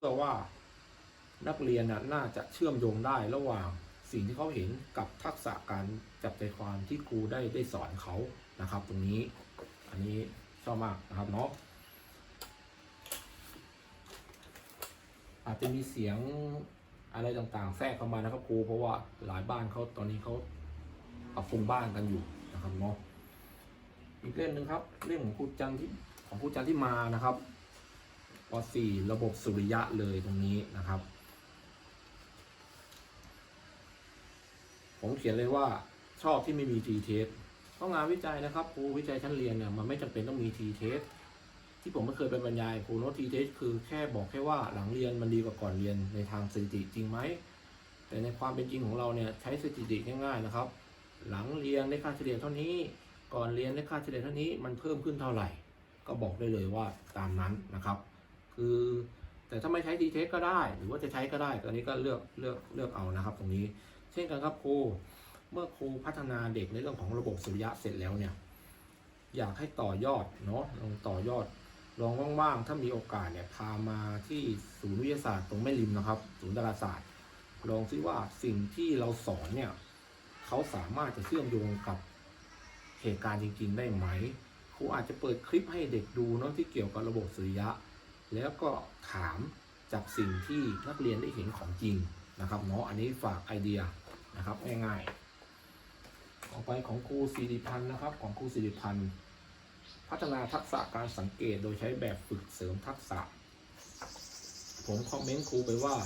เชื่อว่านักเรียนน่าจะเชื่อมโยงได้ระหว่างสิ่งที่เขาเห็นกับทักษะการจับใจความที่ครูได้ได้สอนเขานะครับ ตรงนี้ อันนี้ชอบมากนะครับเนาะอาจจะมีเสียงอะไรต่างๆ แทรกเข้ามานะครับครูเพราะว่าหลายบ้านเขาตอนนี้เขาปรับปรุงบ้านกันอยู่นะครับเนาะอีกเรื่องหนึ่งครับเรื่องของครูจันที่ของครูจันที่มานะครับ ป .4 ระบบสุริยะเลยตรงนี้นะครับ ผมเขียนเลยว่าชอบที่ไม่มี t test เพราะงานวิจัยนะครับครูวิจัยชั้นเรียนเนี่ยมันไม่จำเป็นต้องมี t test ที่ผมไม่เคยไปบรรยายครูโน้ต t test คือแค่บอกแค่ว่าหลังเรียนมันดีกว่าก่อนเรียนในทางสถิติจริงไหมแต่ในความเป็นจริงของเราเนี่ยใช้สถิติง่ายๆนะครับ หลังเรียนได้ค่าเฉลี่ยเท่านี้ ก่อนเรียนได้ค่าเฉลี่ยเท่านี้มันเพิ่มขึ้นเท่าไหร่ ก็บอกได้เลยว่าตามนั้นนะครับ คือ แต่ถ้าไม่ใช้ดีเทสก็ได้ หรือว่าจะใช้ก็ได้ตอนนี้ก็เลือกเลือกเลือกเอานะครับ ตรงนี้ เช่นกันครับครูเมื่อครูพัฒนาเด็กในเรื่องของระบบสุริยะเสร็จแล้วเนี่ย อยากให้ต่อยอดเนาะลองต่อยอดลองว่างๆ ถ้ามีโอกาสเนี่ยพามาที่ศูนย์วิทยาศาสตร์ตรงแม่ริมนะครับ ศูนย์ดาราศาสตร์ ลองซิว่าสิ่งที่เราสอนเนี่ยเขาสามารถจะเชื่อมโยงกับเหตุการณ์จริง ๆ ได้ไหมครูอาจจะเปิดคลิปให้เด็กดูเนาะที่เกี่ยวกับระบบสุริยะ แล้วก็ถามจากสิ่งที่นักเรียนได้เห็นของจริงนะครับเนาะอันนี้ฝากไอเดียนะครับง่ายๆต่อไปของครูสิริพันธ์นะครับของครูสิริพันธ์พัฒนาทักษะการสังเกตโดยใช้แบบฝึกเสริมทักษะ ผมคอมเมนต์ครูไปว่า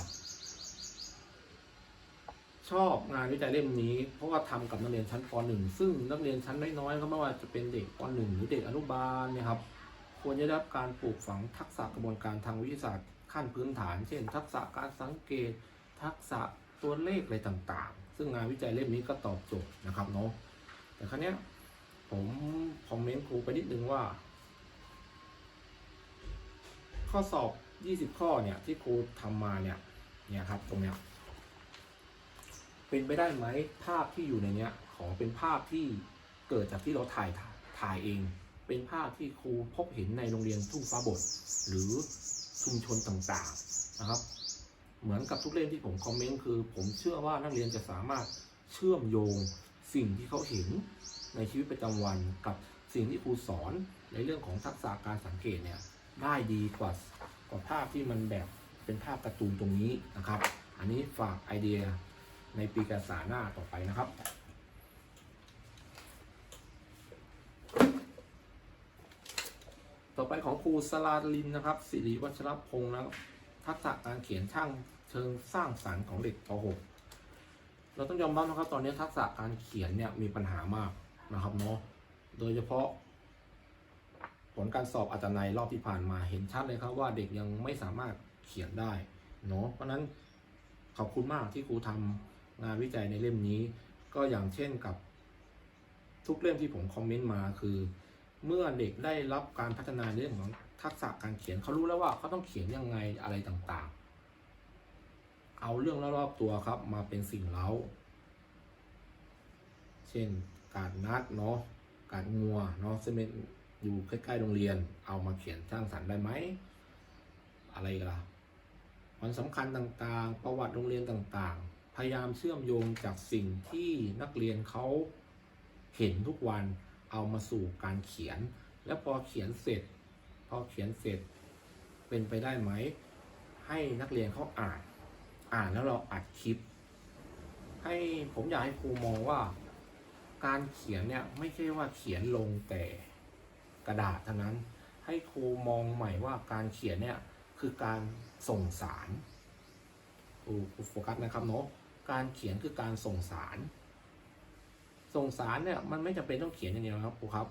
ชอบงานวิจัยเล่มนี้ เพราะว่าทำกับนักเรียนชั้นป .1 ซึ่งนักเรียนชั้นน้อยๆก็ไม่ว่าจะเป็นเด็กป .1 หรือเด็กอนุบาลเนี่ยครับ ควรจะได้รับการปลูกฝังทักษะกระบวนการทางวิทยาศาสตร์ขั้นพื้นฐาน เช่น ทักษะการสังเกต ทักษะตัวเลขอะไรต่างๆ ซึ่งงานวิจัยเล่มนี้ก็ตอบโจทย์นะครับเนาะแต่ครั้งนี้ยผมคอมเมนต์ครูไปนิดนึงว่า ข้อสอบ 20 ข้อเนี่ยที่ครูทำมาเนี่ยเนี่ยครับตรงเนี้ยเป็นไปได้ไหมภาพที่อยู่ในเนี้ยขอเป็นภาพที่เกิดจากที่เราถ่ายถ่ายเอง เป็นภาพที่ครูพบเห็นในโรงเรียนทุ่งฟ้าบดหรือชุมชนต่างๆนะครับ เหมือนกับทุกเล่มที่ผมคอมเมนต์คือ ผมเชื่อว่านักเรียนจะสามารถเชื่อมโยงสิ่งที่เขาเห็นในชีวิตประจำวันกับสิ่งที่ครูสอนในเรื่องของทักษะการสังเกตเนี่ยได้ดีกว่ากว่าภาพที่มันแบบเป็นภาพการ์ตูนตรงนี้นะครับ อันนี้ฝากไอเดียในปีการศึกษาหน้าต่อไปนะครับ ต่อไปของครูสลาลินนะครับสิริวัชรพงศ์นะครับทักษะการเขียนช่างเชิงสร้างสรรค์ของเด็กป .6 เราต้องยอมรับนะครับ ตอนนี้ทักษะการเขียนเนี่ยมีปัญหามากนะครับเนาะโดยเฉพาะ ผลการสอบอาจารย์ในรอบที่ผ่านมาเห็นชัดเลยครับว่าเด็กยังไม่สามารถเขียนได้เนาะเพราะฉะนั้นขอบคุณมากที่ครูทำงานวิจัยในเล่มนี้ ก็อย่างเช่นกับทุกเล่มที่ผมคอมเมนต์มาคือ เมื่อเด็กได้รับการพัฒนาเรื่องของทักษะการเขียนเขารู้แล้วว่าเขาต้องเขียนยังไงอะไรต่างๆ เอาเรื่องรอบๆตัวครับมาเป็นสิ่งเล้า เช่นการนัดเนาะการงัวเนาะซึ่งเป็นอยู่ใกล้ๆโรงเรียน เอามาเขียนสร้างสรรค์ได้ไหมอะไรกันล่ะวันสำคัญต่างๆ ประวัติโรงเรียนต่างๆ พยายามเชื่อมโยงจากสิ่งที่นักเรียนเขาเห็นทุกวัน เอามาสู่การเขียน แล้วพอเขียนเสร็จ พอเขียนเสร็จ เป็นไปได้ไหม ให้นักเรียนเขาอ่าน อ่านแล้วเราอัดคลิป ให้ผมอยากให้ครูมองว่า การเขียนเนี่ยไม่ใช่ว่าเขียนลงแต่กระดาษเท่านั้น ให้ครูมองใหม่ว่าการเขียนเนี่ยคือการส่งสารครูโฟกัสนะครับเนาะการเขียนคือการส่งสาร ส่งสารเนี่ยมันไม่จำเป็นต้องเขียนอย่างเดียวนะครับครูครับ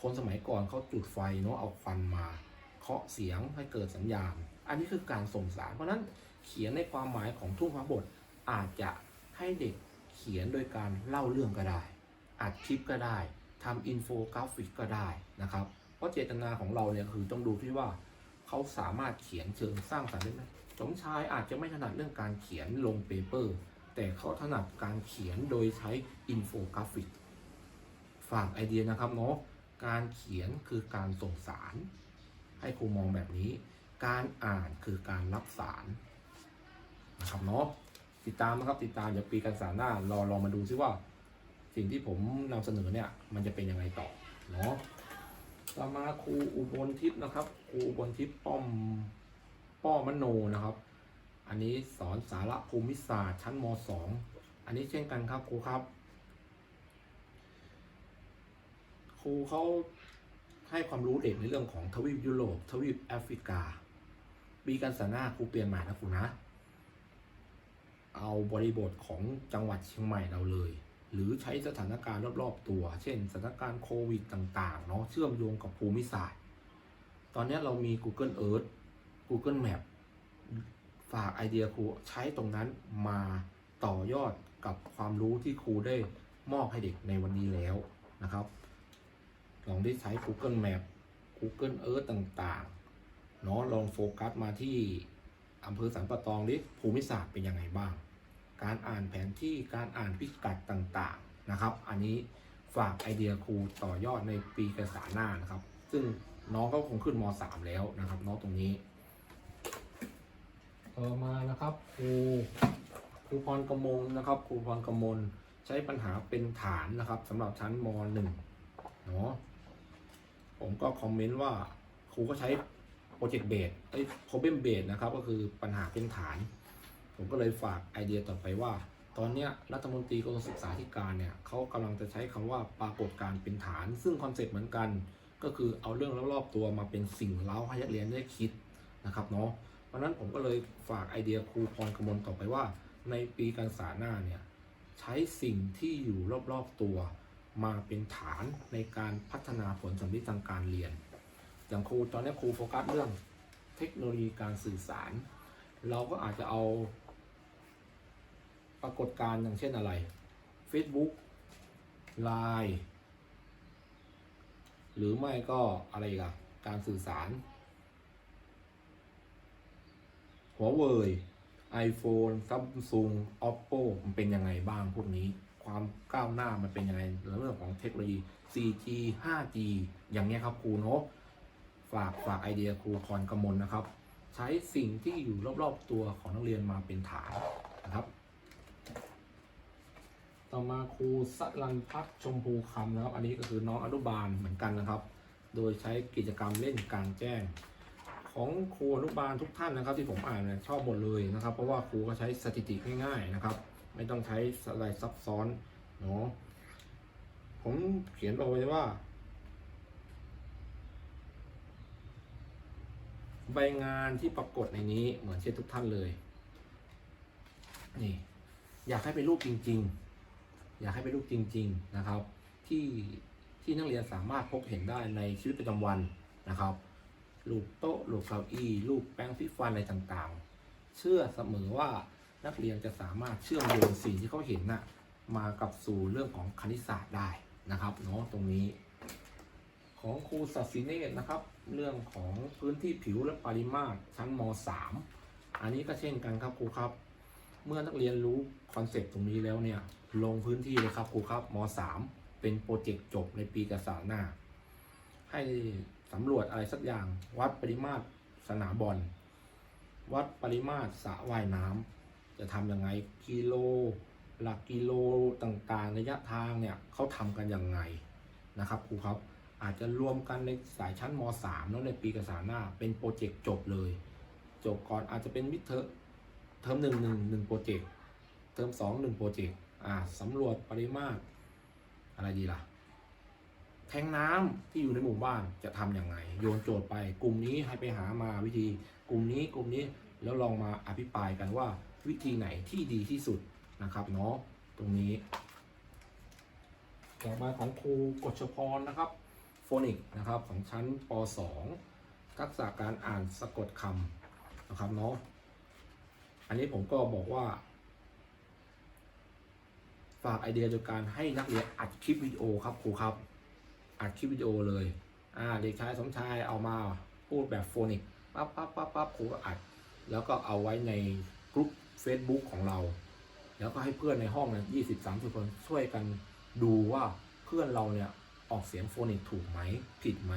คนสมัยก่อนเขาจุดไฟเนาะเอาควันมาเคาะเสียงให้เกิดสัญญาณ อันนี้คือการส่งสาร เพราะฉะนั้นเขียนในความหมายของทุ่งฟ้าบทอาจจะให้เด็กเขียนโดยการเล่าเรื่องก็ได้อัดคลิปก็ได้ทำอินโฟกราฟิกก็ได้นะครับ เพราะเจตนาของเราเนี่ยคือต้องดูที่ว่าเขาสามารถเขียนเชิงสร้างสรรค์ได้ไหมสมชายอาจจะไม่ถนัดเรื่องการเขียนลงเปเปอร์ แต่เขาถนัดการเขียนโดยใช้อินโฟกราฟิก ฝากไอเดียนะครับเนาะการเขียนคือการส่งสาร ให้ครูมองแบบนี้ การอ่านคือการรับสารนะครับเนาะติดตามนะครับติดตามเดี๋ยวปีการศึกษาหน้ารอลองมาดูซิว่า สิ่งที่ผมนำเสนอเนี่ยมันจะเป็นยังไงต่อเนาะต่อมาครูอุบลทิพย์นะครับครูอุบลทิพย์ป้อมป้อมโนนะครับ นนี้สอนสาระภูมิศาสตร์ชั้นม .2 อันนี้เช่นกันครับครูครับ ครูเขาให้ความรู้เด็กในเรื่องของทวีปยุโรป ทวีปแอฟริกา ปีการศึกษานาครูเปลี่ยนใหม่นะครูนะ เอาบริบทของจังหวัดเชียงใหม่เราเลย หรือใช้สถานการณ์รอบๆตัว เช่น สถานการณ์โควิดต่างๆเนาะเชื่อมโยงกับภูมิศาสตร์ ตอนนี้เรามี Google Earth Google Map ฝากไอเดียครูใช้ตรงนั้นมาต่อยอดกับความรู้ที่ครูได้มอบให้เด็กในวันนี้แล้วนะครับ ลองได้ใช้ Google Map Google Earth ต่างๆเนาะลองโฟกัสมาที่อำเภอสันปะตองดิภูมิศาสตร์เป็นยังไงบ้าง การอ่านแผนที่การอ่านพิกัดต่างๆนะครับ อันนี้ฝากไอเดียครูต่อยอดในปีการศึกษาหน้านะครับ ซึ่งน้องก็คงขึ้นม .3 แล้วนะครับ น้องตรงนี้ ต่อมานะครับครูครูพรกมลนะครับครูพรกมลใช้ปัญหาเป็นฐานนะครับสำหรับชั้นม .1 เนาะผมก็คอมเมนต์ว่าครูก็ใช้โปรเจกต์เบสไอ้ problem base นะครับก็คือปัญหาเป็นฐาน ผมก็เลยฝากไอเดียต่อไปว่า ตอนนี้รัฐมนตรีกระทรวงศึกษาธิการเนี่ยเขากำลังจะใช้คำว่าปรากฏการณ์เป็นฐาน ซึ่งคอนเซ็ปต์เหมือนกัน ก็คือเอาเรื่องรอบๆตัวมาเป็นสิ่งเล้าให้นักเรียนได้คิดนะครับเนาะ ราะนั้นผมก็เลยฝากไอเดียครูพรกมลต่อไปว่า ในปีการศึกษาหน้าเนี่ยใช้สิ่งที่อยู่รอบๆตัว มาเป็นฐานในการพัฒนาผลสำลิดทางการเรียน อย่างครูตอนนี้ครูโฟกัสเรื่องเทคโนโลยีการสื่อสาร เราก็อาจจะเอา ปรากฏการณ์อย่างเช่นอะไร Facebook Line หรือไม่ก็อะไรกับการสื่อสาร หัวเว่ย iPhone Samsung Oppo มันเป็นยังไงบ้างพวกนี้ ความก้าวหน้ามันเป็นยังไงเรื่องของเทคโนโลยี 4G 5G อย่างเนี้ยครับครูเนอะฝากฝากไอเดียครูพรกมลนะครับ ใช้สิ่งที่อยู่รอบๆตัวของนักเรียนมาเป็นฐานนะครับ ต่อมาครูสลันพัฒชมพูคำนะครับ อันนี้ก็คือน้องอนุบาลเหมือนกันนะครับ โดยใช้กิจกรรมเล่นกลางแจ้ง ของครูอนุบาลทุกท่านนะครับ ที่ผมอ่านเนี่ยชอบหมดเลยนะครับ เพราะว่าครูก็ใช้สถิติง่ายๆนะครับ ไม่ต้องใช้อะไรซับซ้อนเนาะผมเขียนเอาไว้ว่า ใบงานที่ปรากฏในนี้เหมือนเช่นทุกท่านเลย นี่ อยากให้เป็นรูปจริง ๆ อยากให้เป็นรูปจริง ๆนะครับ ที่ที่นักเรียนสามารถพบเห็นได้ในชีวิตประจำวันนะครับ รูปโต๊ะรูปเก้าอี้รูปแป้งสีฟันอะไรต่างๆ เชื่อเสมอว่านักเรียนจะสามารถเชื่อมโยงสิ่งที่เขาเห็นน่ะมากับสู่เรื่องของคณิตศาสตร์ได้นะครับเนาะตรงนี้ ของครูศาสิเนตนะครับ เรื่องของพื้นที่ผิวและปริมาตรชั้นม .3 อันนี้ก็เช่นกันครับครูครับ เมื่อนักเรียนรู้คอนเซปต์ตรงนี้แล้วเนี่ยลงพื้นที่เลยครับครูครับม .3 เป็นโปรเจกต์จบในปีการศึกษาหน้า ให้ สำรวจอะไรสักอย่าง วัดปริมาตรสนามบอล วัดปริมาตรสระว่ายน้ำจะทำยังไงกิโล หลักกิโลต่างๆ ระยะทางเนี่ยเขาทำกันยังไงนะครับครูครับอาจจะรวมกันในสายชั้นม .3 แล้วในปีกษาหน้าเป็นโปรเจกต์จบเลย จบก่อนอาจจะเป็นมิเทอมเทอมหนึ่งหนึ่งหนึ่งโปรเจกต์เทอมสองหนึ่งโปรเจกต์อ่าสำรวจปริมาตรอะไรดีล่ะ แทงน้ำที่อยู่ในหมู่บ้านจะทำย่างไรโยนโจทย์ไป กลุ่มนี้ให้ไปหามาวิธี กลุ่มนี้กลุ่มนี้แล้วลองมาอภิปรายกันว่า วิธีไหนที่ดีที่สุดนะครับเนาะตรงนี้ต่อมาของครูกฎชพรนะครับโฟนิกนะครับของชั้นป .2 ทักษะการอ่านสะกดคำนะครับเนาะอันนี้ผมก็บอกว่า ฝากไอเดียโดยการให้นักเรียนอัดคลิปวิดีโอครับครูครับ อัดคลิปวิดีโอเลย อ่าเด็กชายสมชายเอามาพูดแบบโฟนิกปั๊บปั๊บปั๊บปั๊บครูก็อัด แล้วก็เอาไว้ในกลุ่ม Facebook ของเรา แล้วก็ให้เพื่อนในห้องเนี่ยยี่สิบสามสิบคนช่วยกันดูว่าเพื่อนเราเนี่ยออกเสียงโฟนิกถูกไหมผิดไหม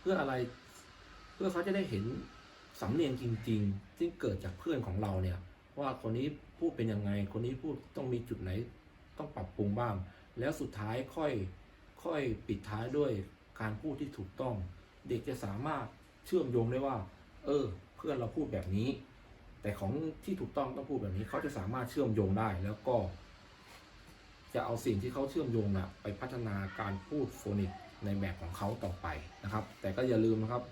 เพื่ออะไรเพื่อเขาจะได้เห็นสำเนียงจริงๆที่เกิดจากเพื่อนของเราเนี่ย ว่าคนนี้พูดเป็นยังไง คนนี้พูดต้องมีจุดไหน ต้องปรับปรุงบ้าง แล้วสุดท้ายค่อย ค่อยปิดท้ายด้วยการพูดที่ถูกต้อง เด็กจะสามารถเชื่อมโยงได้ว่า เออ เพื่อนเราพูดแบบนี้ แต่ของที่ถูกต้องต้องพูดแบบนี้ เขาจะสามารถเชื่อมโยงได้แล้วก็ จะเอาสิ่งที่เขาเชื่อมโยงนะไปพัฒนาการพูดโฟนิกในแบบของเขาต่อไปนะครับ แต่ก็อย่าลืมนะครับ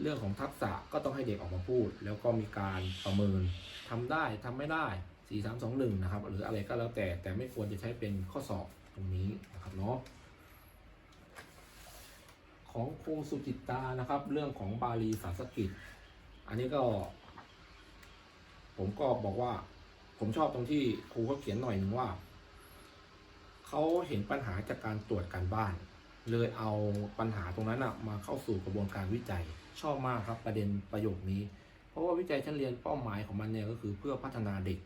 เรื่องของทักษะก็ต้องให้เด็กออกมาพูด แล้วก็มีการประเมินทำได้ทำไม่ได้4 3 2 1นะครับหรืออะไรก็แล้วแต่แต่ไม่ควรจะใช้เป็นข้อสอบตรงนี้นะครับเนาะ ของครูสุจิตตานะครับ เรื่องของบาลีภาษากิจอันนี้ก็ ผมก็บอกว่า ผมชอบตรงที่ครูเขาเขียนหน่อยหนึ่งว่าเขาเห็นปัญหาจากการตรวจการบ้าน เลยเอาปัญหาตรงนั้นนะมาเข้าสู่กระบวนการวิจัย ชอบมากครับประเด็นประโยคนี้ เพราะว่าวิจัยชั้นเรียนเป้าหมายของมันเนี่ยก็คือเพื่อพัฒนาเด็ก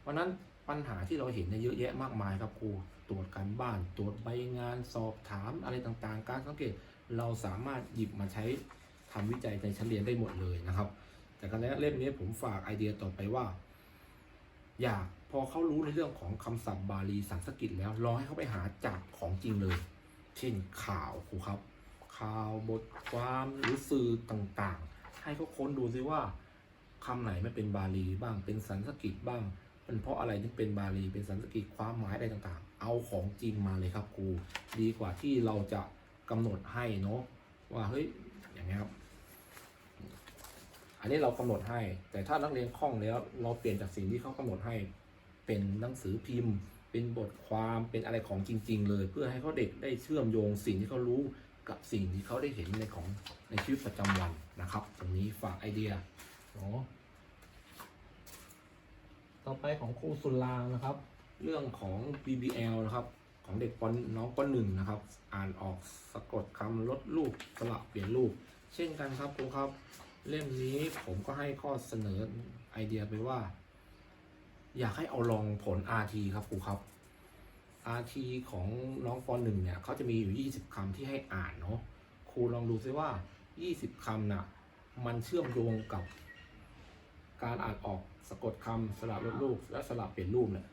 เพราะนั้นปัญหาที่เราเห็นเนี่ยเยอะแยะมากมายครับครูตรวจการบ้าน ตรวจใบงานสอบถามอะไรต่างๆ การสังเกต เราสามารถหยิบมาใช้ทำวิจัยในชั้นเรียนได้หมดเลยนะครับ แต่การเล่มนี้ผมฝากไอเดียต่อไปว่า อยากพอเขารู้ในเรื่องของคำศัพท์บาลีสันสกฤตแล้วลองให้เขาไปหาจากของจริงเลย เช่นข่าวครูครับ ข่าวบทความหรือสื่อต่างๆ ให้เขาค้นดูซิว่าคำไหนไม่เป็นบาลีบ้างเป็นสันสกฤตบ้างเป็นเพราะอะไรถึงเป็นบาลีเป็นสันสกฤตความหมายอะไรต่างๆ เอาของจริงมาเลยครับครูดีกว่าที่เราจะ กำหนดให้เนาะว่าเฮ้ยอย่างนี้ยครับ อันนี้เรากำหนดให้ แต่ถ้านักเรียนคล่องแล้ว เราเปลี่ยนจากสิ่งที่เขากำหนดให้ เป็นหนังสือพิมพ์ เป็นบทความเป็นอะไรของจริง ๆ เลย เพื่อให้เขาเด็กได้เชื่อมโยงสิ่งที่เขารู้กับสิ่งที่เขาได้เห็นในของในชีวิตประจำวันนะครับ ตรงนี้ฝากไอเดียเนาะต่อไปของครูสุรางนะครับ เรื่องของ BBL นะครับ ของเด็กปนน้องปนหนึ่งนะครับ อ่านออกสะกดคำลดรูปสลับเปลี่ยนรูป เช่นกันครับครูครับ เล่มนี้ผมก็ให้ข้อเสนอไอเดียไปว่า อยากให้เอาลองผล RT ครับครูครับ RT ของน้องปนหนึ่งเนี่ยเขาจะมีอยู่ 20คำที่ให้อ่านเนาะครูลองดูซิว่า 20คำน่ะมันเชื่อมโยงกับการอ่านออกสะกดคำสลับลดรูปและสลับเปลี่ยนรูปเนี่ย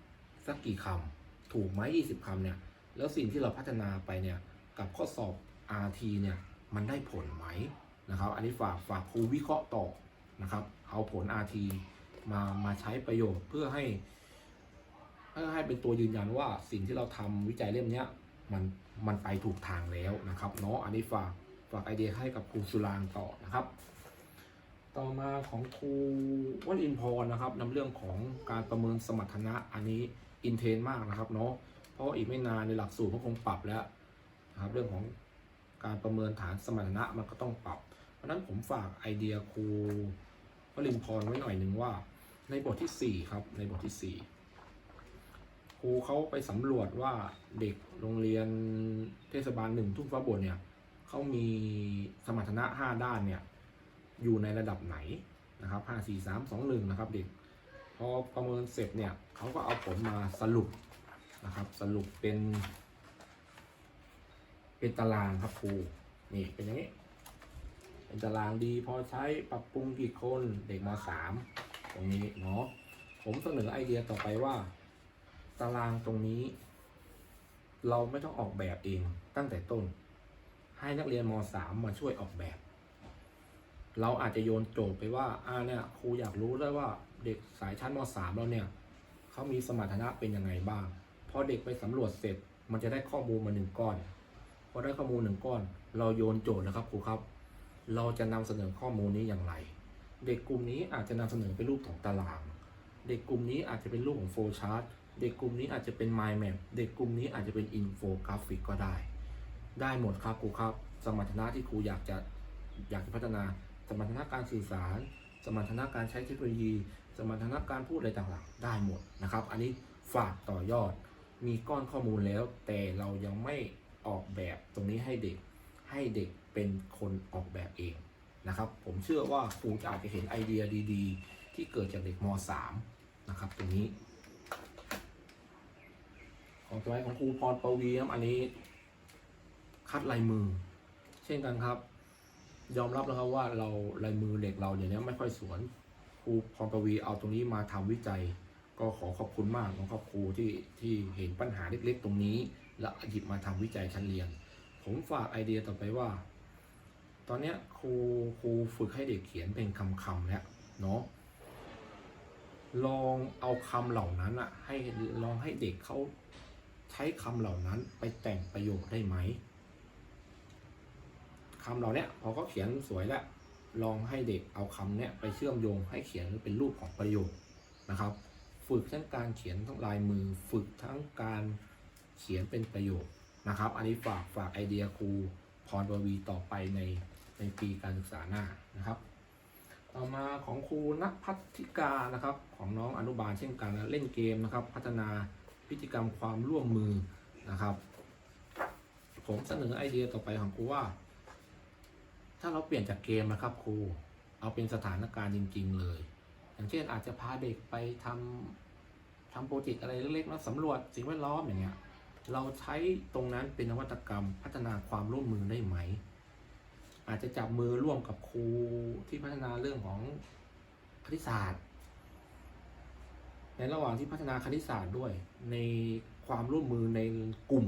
สักกี่คำ ถูกไหม20คำเนี่ย แล้วสิ่งที่เราพัฒนาไปเนี่ย กับข้อสอบ RT เนี่ย มันได้ผลไหมนะครับ อันนี้ฝากฝากครูวิเคราะห์ต่อนะครับ เอาผล RT มามาใช้ประโยชน์เพื่อให้เพื่อให้เป็นตัวยืนยันว่าสิ่งที่เราทำวิจัยเล่มเนี้ยมันมันไปถูกทางแล้วนะครับเนาะอันนี้ฝากฝากไอเดียให้กับครูสุรางต่อนะครับ ต่อมาของครูวัลินพรนะครับนำเรื่องของการประเมินสมรรถนะอันนี้ อินเทรนมากนะครับเนาะเพราะอีกไม่นานในหลักสูตรก็คงปรับแล้วนะครับเรื่องของการประเมินฐานสมรรถนะมันก็ต้องปรับ เพราะนั้นผมฝากไอเดียครูวลินพรไว้หน่อยหนึ่งว่า ในบทที่ 4 ครับในบทที่ 4 ครูเขาไปสำรวจว่าเด็กโรงเรียนเทศบาลหนึ่งทุ่งฟ้าบนเนี่ยเขามีสมรรถนะ 5 ด้านเนี่ยอยู่ในระดับไหนนะครับ 5 4 3 2 1 นะครับ เด็ก อประเมินเสร็จเนี่ยเขาก็เอาผลมาสรุปนะครับ สรุปเป็น เป็นตารางครับครูนี่เป็นอย่างนี้ เป็นตารางดีพอใช้ปรับปรุงกี่คนเด็กมสามตรงนี้เนาะผมเสนอไอเดียต่อไปว่า ตารางตรงนี้ เราไม่ต้องออกแบบเองตั้งแต่ต้น ให้นักเรียนมสามมาช่วยออกแบบ เราอาจจะโยนโจทย์ไปว่าอ่าเนี่ยครูอยากรู้เลยว่า เด็กสายชั้นมสามเราเนี่ยเขามีสมรรถนะเป็นยังไงบ้าง พอเด็กไปสำรวจเสร็จ มันจะได้ข้อมูลมาหนึ่งก้อน พอได้ข้อมูลหนึ่งก้อน เราโยนโจทย์นะครับครูครับ เราจะนำเสนอข้อมูลนี้อย่างไร เด็กกลุ่มนี้อาจจะนำเสนอเป็นรูปของตาราง เด็กกลุ่มนี้อาจจะเป็นรูปของโฟล์ชาร์ตเด็กกลุ่มนี้อาจจะเป็น mind map เด็กกลุ่มนี้อาจจะเป็นอินโฟกราฟิกก็ได้ ได้หมดครับครูครับ สมรรถนะที่ครูอยากจะอยากจะพัฒนา สมรรถนะการสื่อสาร สมรรถนะการใช้เทคโนโลยี สมรรถนะการพูดอะไรต่างๆ ได้หมดนะครับ อันนี้ฝากต่อยอดมีก้อนข้อมูลแล้ว แต่เรายังไม่ออกแบบตรงนี้ให้เด็กให้เด็กเป็นคนออกแบบเองนะครับ ผมเชื่อว่าครูจะอาจจะเห็นไอเดียดีๆ ที่เกิดจากเด็กม .3 นะครับ ตรงนี้ ของตัวของครูพรปวีครับอันนี้ คัดลายมือ เช่นกันครับ ยอมรับแล้วครับว่าเราลายมือเด็กเราเดี๋ยวนี้ไม่ค่อยสวนครูพรปวีเอาตรงนี้มาทำวิจัย ก็ขอขอบคุณมากของครูที่ที่เห็นปัญหาเล็กๆ ตรงนี้ แล้วหยิบมาทำวิจัยชั้นเรียน ผมฝากไอเดียต่อไปว่า ตอนเนี้ยครูครูฝึกให้เด็กเขียนเป็นคำๆแล้วเนาะลองเอาคำเหล่านั้นอะให้ลองให้เด็กเขาใช้คำเหล่านั้นไปแต่งประโยคได้ไหม คำเหล่าเนี้ยพอเขาเขียนสวยแล้วลองให้เด็กเอาคำเนี้ยไปเชื่อมโยงให้เขียนเป็นรูปของประโยคนะครับ ฝึกทั้งการเขียนทั้งลายมือ ฝึกทั้งการเขียนเป็นประโยคนะครับ อันนี้ฝากฝากไอเดียครูพรบวีต่อไปในในปีการศึกษาหน้านะครับ ต่อมาของครูณพัฒิกานะครับ ของน้องอนุบาลเช่นกันเล่นเกมนะครับ พัฒนาพฤติกรรมความร่วมมือนะครับ ผมเสนอไอเดียต่อไปของครูว่า ถ้าเราเปลี่ยนจากเกมนะครับครูเอาเป็นสถานการณ์จริง ๆ เลย อย่างเช่นอาจจะพาเด็กไปทำทำโปรเจกต์อะไรเล็กๆนะสำรวจสิ่งแวดล้อมอย่างเงี้ยเราใช้ตรงนั้นเป็นนวัตกรรมพัฒนาความร่วมมือได้ไหม อาจจะจับมือร่วมกับครูที่พัฒนาเรื่องของคณิตศาสตร์ ในระหว่างที่พัฒนาคณิตศาสตร์ด้วย ในความร่วมมือในกลุ่ม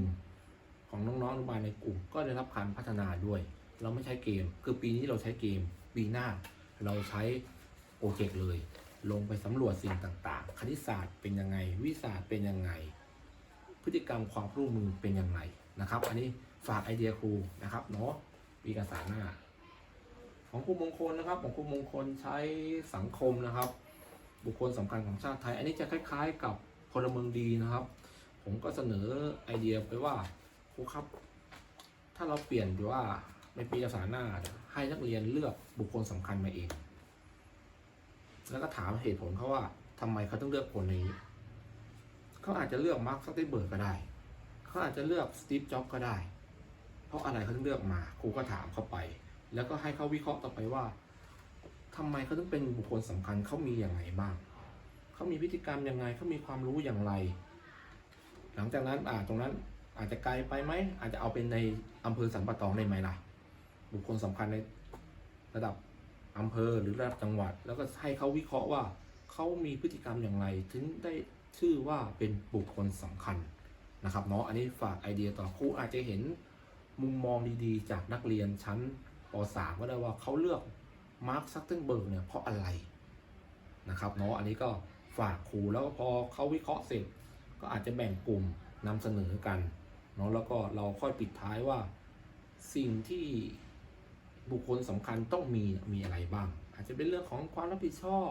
ของน้องๆอนุบาลในกลุ่ม ก็ได้รับการพัฒนาด้วย เราไม่ใช้เกม คือปีนี้เราใช้เกม ปีหน้าเราใช้โปรเจกต์เลย ลงไปสำรวจสิ่งต่างๆ คณิตศาสตร์เป็นยังไง วิทยาศาสตร์เป็นยังไง พฤติกรรมความร่วมมือเป็นยังไงนะครับ อันนี้ฝากไอเดียครูนะครับเนาะปีการศึกษาหน้า ของครูมงคลนะครับ ของครูมงคลใช้สังคมนะครับ บุคคลสำคัญของชาติไทย อันนี้จะคล้าย ๆ กับพลเมืองดีนะครับ ผมก็เสนอไอเดียไปว่าครูครับ ถ้าเราเปลี่ยนว่า ในปีการศึกษาหน้า ให้นักเรียนเลือกบุคคลสำคัญมาเอง แล้วก็ถามเหตุผลเขาว่าทำไมเขาต้องเลือกคนนี้ เขาอาจจะเลือกมาร์คซักเกอร์เบิร์กก็ได้ เขาอาจจะเลือกสตีฟจ็อบก็ได้ เพราะอะไรเขาถึงเลือกมา ครูก็ถามเขาไป แล้วก็ให้เขาวิเคราะห์ต่อไปว่าทำไมเขาถึงเป็นบุคคลสำคัญเขามีอย่างไรบ้าง เขามีพฤติกรรมยังไง เขามีความรู้อย่างไร หลังจากนั้นอ่าตรงนั้นอาจจะไกลไปไหม อาจจะเอาเป็นในอำเภอสันปะตองได้ไหมล่ะ บุคคลสำคัญในระดับอำเภอหรือระดับจังหวัด แล้วก็ให้เขาวิเคราะห์ว่าเขามีพฤติกรรมอย่างไร ถึงได้ชื่อว่าเป็นบุคคลสำคัญนะครับเนาะอันนี้ฝากไอเดียต่อครูอาจจะเห็นมุมมองดีๆ จากนักเรียนชั้นป .3 ก็ได้ว่าเขาเลือกมาร์คซักเทนเบิร์กเนี่ยเพราะอะไรนะครับเนาะอันนี้ก็ฝากครูแล้วพอเขาวิเคราะห์เสร็จ ก็อาจจะแบ่งกลุ่มนำเสนอกันเนาะแล้วก็เราค่อยปิดท้ายว่าสิ่งที่ บุคคลสำคัญต้องมีมีอะไรบ้าง อาจจะเป็นเรื่องของความรับผิดชอบ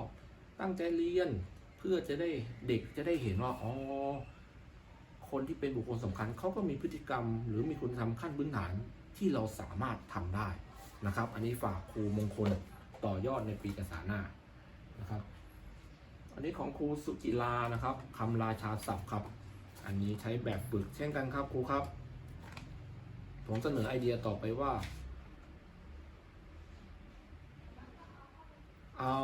ตั้งใจเรียน เพื่อจะได้เด็กจะได้เห็นว่าอ๋อคนที่เป็นบุคคลสำคัญเขาก็มีพฤติกรรม หรือมีคุณธรรมขั้นพื้นฐานที่เราสามารถทำได้นะครับ อันนี้ฝากครูมงคลต่อยอดในปีกรศึกษาหน้านะครับ อันนี้ของครูสุจิลานะครับคำราชาศัพท์ครับ อันนี้ใช้แบบฝึกเช่นกันครับครูครับ ผมเสนอไอเดียต่อไปว่า เอา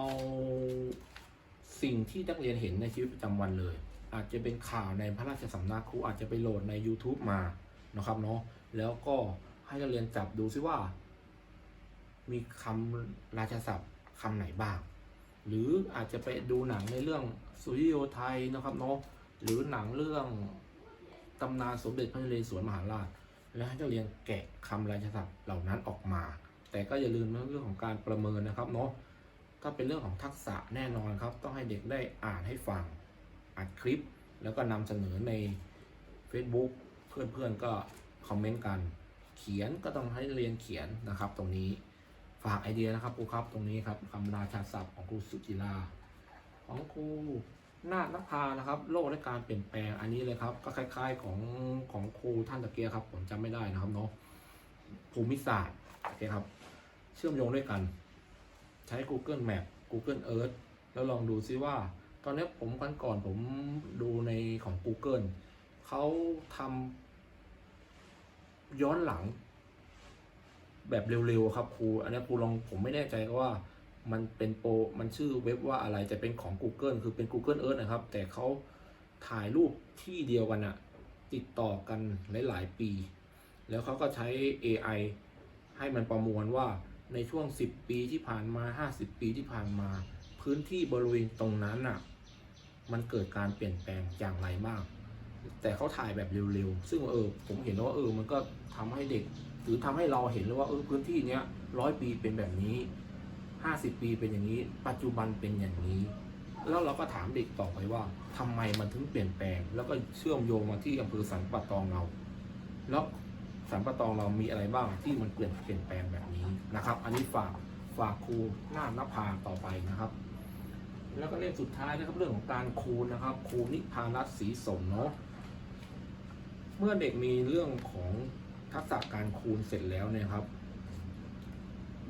สิ่งที่นักเรียนเห็นในชีวิตประจำวันเลย อาจจะเป็นข่าวในพระราชสำนักครูอาจจะไปโหลดใน YouTube มานะครับเนาะแล้วก็ให้นักเรียนจับดูซิว่า มีคำราชศัพท์คำไหนบ้าง หรืออาจจะไปดูหนังในเรื่องสุริโยไทยนะครับเนาะหรือหนังเรื่องตำนานสมเด็จพระนเรศวรมหาราช และให้นักเรียนแกะคำราชศัพท์เหล่านั้นออกมา แต่ก็อย่าลืมเรื่องของการประเมินนะครับเนาะ ถ้าเป็นเรื่องของทักษะแน่นอนครับ ต้องให้เด็กได้อ่านให้ฟังอัดคลิป แล้วก็นำเสนอใน Facebook เพื่อนๆก็คอมเมนต์กัน เขียนก็ต้องให้เรียนเขียนนะครับ ตรงนี้ฝากไอเดียนะครับครูครับตรงนี้ครับคำราชาศัพท์ของครูสุจิลาของครูนาฏนภานะครับ โลกและการเปลี่ยนแปลงอันนี้เลยครับ ก็คล้าย ๆของของครูท่านตะเกียครับผมจำไม่ได้นะครับเนาะภูมิศาสตร์โอเคครับ เชื่อมโยงด้วยกัน ใช้ Google Map Google Earth แล้วลองดูซิว่า ตอนนี้ผมกันก่อนผมดูในของ Google เขาทำย้อนหลัง แบบเร็วๆครับครู อันนี้ครูลองผมไม่แน่ใจว่ามันเป็นโปรมันชื่อเว็บว่าอะไรจะเป็นของ Google คือเป็น Google Earth นะครับ แต่เขาถ่ายรูปที่เดียวกันอะติดต่อกันหลาย ๆ ปี แล้วเขาก็ใช้ AI ให้มันประมวลว่า ในช่วง 10 ปีที่ผ่านมา 50 ปีที่ผ่านมา พื้นที่บริเวณตรงนั้นอะมันเกิดการเปลี่ยนแปลงอย่างไรบ้าง แต่เขาถ่ายแบบเร็วๆ ซึ่งเออผมเห็นว่าเออมันก็ทำให้เด็ก หรือทำให้เราเห็นเลยว่าเออพื้นที่เนี้ยร้อยปีเป็นแบบนี้ 50 ปีเป็นอย่างนี้ ปัจจุบันเป็นอย่างนี้ แล้วเราก็ถามเด็กต่อไปว่าทำไมมันถึงเปลี่ยนแปลง แล้วก็เชื่อมโยงมาที่อำเภอสันป่าตองเรา แล้ว สันป่าตองเรามีอะไรบ้างที่มันเปลี่ยนเปลี่ยนแปลงแบบนี้นะครับ อันนี้ฝากฝากครูหน้านภาต่อไปนะครับ แล้วก็เล่มสุดท้ายนะครับเรื่องของการคูณนะครับครูนิพารัตน์ศรีสมเนาะเมื่อเด็กมีเรื่องของทักษะการคูณเสร็จแล้วเนี่ยครับ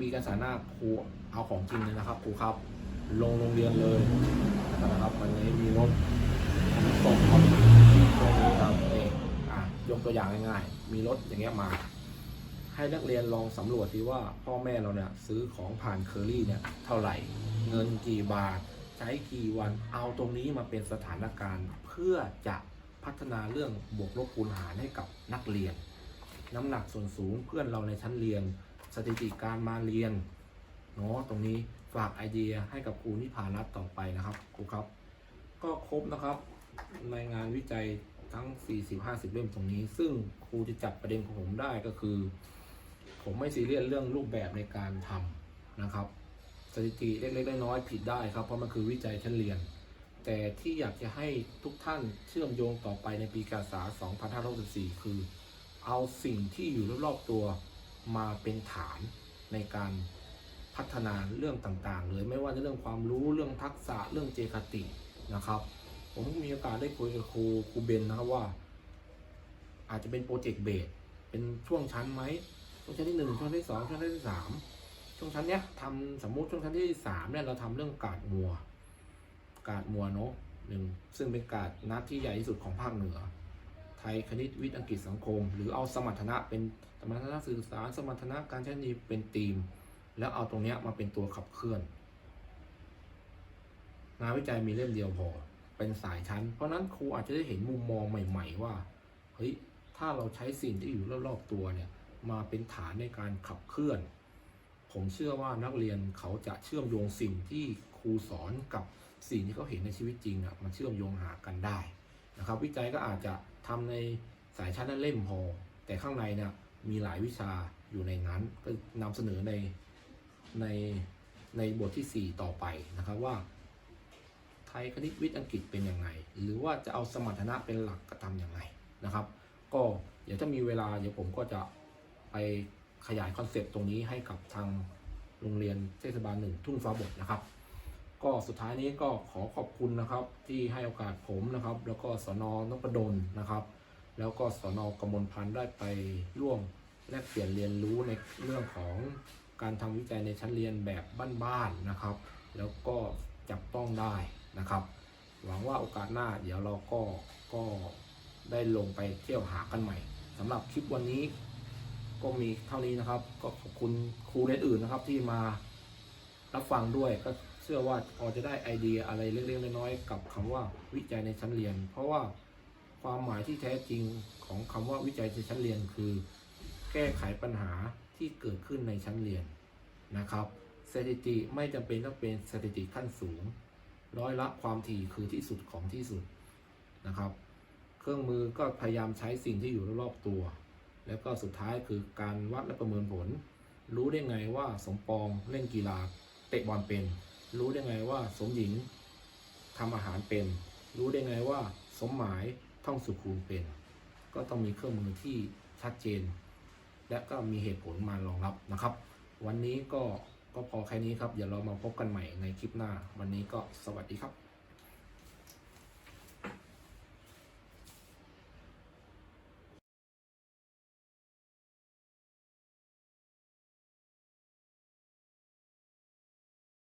มีการสาหน้าครูเอาของจริงเลยนะครับครูครับ ลงโรงเรียนเลยนะครับวันนี้มีรถส่งครับตรงนี้ครับ ยกตัวอย่างง่ายๆ มีรถอย่างเงี้ยมา ให้นักเรียนลองสำรวจดีว่าพ่อแม่เราเนี่ยซื้อของผ่านเคอรี่เนี่ยเท่าไหร่ เงินกี่บาท ใช้กี่วันเอาตรงนี้มาเป็นสถานการณ์ เพื่อจะพัฒนาเรื่องบวกลบคูณหารให้กับนักเรียน น้ำหนักส่วนสูงเพื่อนเราในชั้นเรียน สถิติการมาเรียนเนาะตรงนี้ฝากไอเดียให้กับครูนิพารัตน์ต่อไปนะครับครูครับ ก็ครบนะครับในงานวิจัย ทั้ง 40-50 เล่มตรงนี้ ซึ่งครูจะจับประเด็นของผมได้ก็คือ ผมไม่ซีเรียสเรื่องรูปแบบในการทำนะครับ สถิติเล็กๆน้อยๆผิดได้ครับ เพราะมันคือวิจัยชั้นเรียน แต่ที่อยากจะให้ทุกท่านเชื่อมโยงต่อไปในปีการศึกษา 2564 คือ เอาสิ่งที่อยู่รอบๆตัวมาเป็นฐานในการพัฒนาเรื่องต่างๆเลยไม่ว่าจะเรื่องความรู้เรื่องทักษะเรื่องเจคตินะครับ ผมมีโอกาสได้คุยกับครูครูเบนนะครับว่า อาจจะเป็นโปรเจกต์เบสเป็นช่วงชั้นไหมช่วงชั้นที่หนึ่งช่วงที่สองช่วงที่สามช่วงชั้นเนี้ยทำสมมุติช่วงชั้นที่สามเนี่ยเราทำเรื่องกาดมัว กาดมัวเนอะหนึ่งซึ่งเป็นกาดนัดที่ใหญ่ที่สุดของภาคเหนือ ไทยคณิตวิทย์อังกฤษสังคม หรือเอาสมรรถนะเป็นสมรรถนะสื่อสาร สมรรถนะการใช้นีเป็นธีม แล้วเอาตรงเนี้ยมาเป็นตัวขับเคลื่อนงานวิจัยมีเล่มเดียวพอ เป็นสายชั้น เพราะนั้นครูอาจจะได้เห็นมุมมองใหม่ ๆ ว่าเฮ้ยถ้าเราใช้สิ่งที่อยู่รอบๆตัวเนี่ยมาเป็นฐานในการขับเคลื่อน ผมเชื่อว่านักเรียนเขาจะเชื่อมโยงสิ่งที่ครูสอนกับสิ่งที่เขาเห็นในชีวิตจริงอะมันเชื่อมโยงหากันได้นะครับ วิจัยก็อาจจะทำในสายชั้นนั้นเล่มพอ แต่ข้างในเนี่ยมีหลายวิชาอยู่ในนั้น ก็นำเสนอในในในบทที่ 4 ต่อไปนะครับว่า ไทยคณิตวิทย์อังกฤษเป็นยังไง หรือว่าจะเอาสมรรถนะเป็นหลักกระทำยังไงนะครับ ก็เดี๋ยวถ้ามีเวลาเดี๋ยวผมก็จะไปขยายคอนเซปต์ตรงนี้ให้กับทางโรงเรียนเทศบาลหนึ่งทุ่งฟ้าบดนะครับ ก็สุดท้ายนี้ก็ขอขอบคุณนะครับที่ให้โอกาสผมนะครับ แล้วก็สนนพดลนะครับ แล้วก็สนกมลพันธ์ได้ไปร่วมแลกเปลี่ยนเรียนรู้ในเรื่องของการทำวิจัยในชั้นเรียนแบบบ้านๆนะครับ แล้วก็จับต้องได้ นะครับ หวังว่าโอกาสหน้าเดี๋ยวเราก็ก็ได้ลงไปเที่ยวหากันใหม่สำหรับคลิปวันนี้ก็มีเท่านี้นะครับ ก็ขอบคุณครูเรียนอื่นนะครับที่มารับฟังด้วยก็เชื่อว่าพอจะได้ไอเดียอะไรเล็กๆน้อยๆกับคำว่าวิจัยในชั้นเรียน เพราะว่าความหมายที่แท้จริงของคำว่าวิจัยในชั้นเรียนคือ แก้ไขปัญหาที่เกิดขึ้นในชั้นเรียนนะครับสถิติไม่จำเป็นต้องเป็นสถิติขั้นสูง ร้อยละความถี่คือที่สุดของที่สุดนะครับ เครื่องมือก็พยายามใช้สิ่งที่อยู่รอบๆตัว แล้วก็สุดท้ายคือการวัดและประเมินผล รู้ได้ไงว่าสมปองเล่นกีฬาเตะบอลเป็น รู้ได้ไงว่าสมหญิงทำอาหารเป็น รู้ได้ไงว่าสมหมายท่องสุขูณเป็น ก็ต้องมีเครื่องมือที่ชัดเจน และก็มีเหตุผลมารองรับนะครับ วันนี้ก็ ก็พอแค่นี้ครับ เดี๋ยวเรามาพบกันใหม่ในคลิปหน้า วันนี้ก็สวัสดีครับ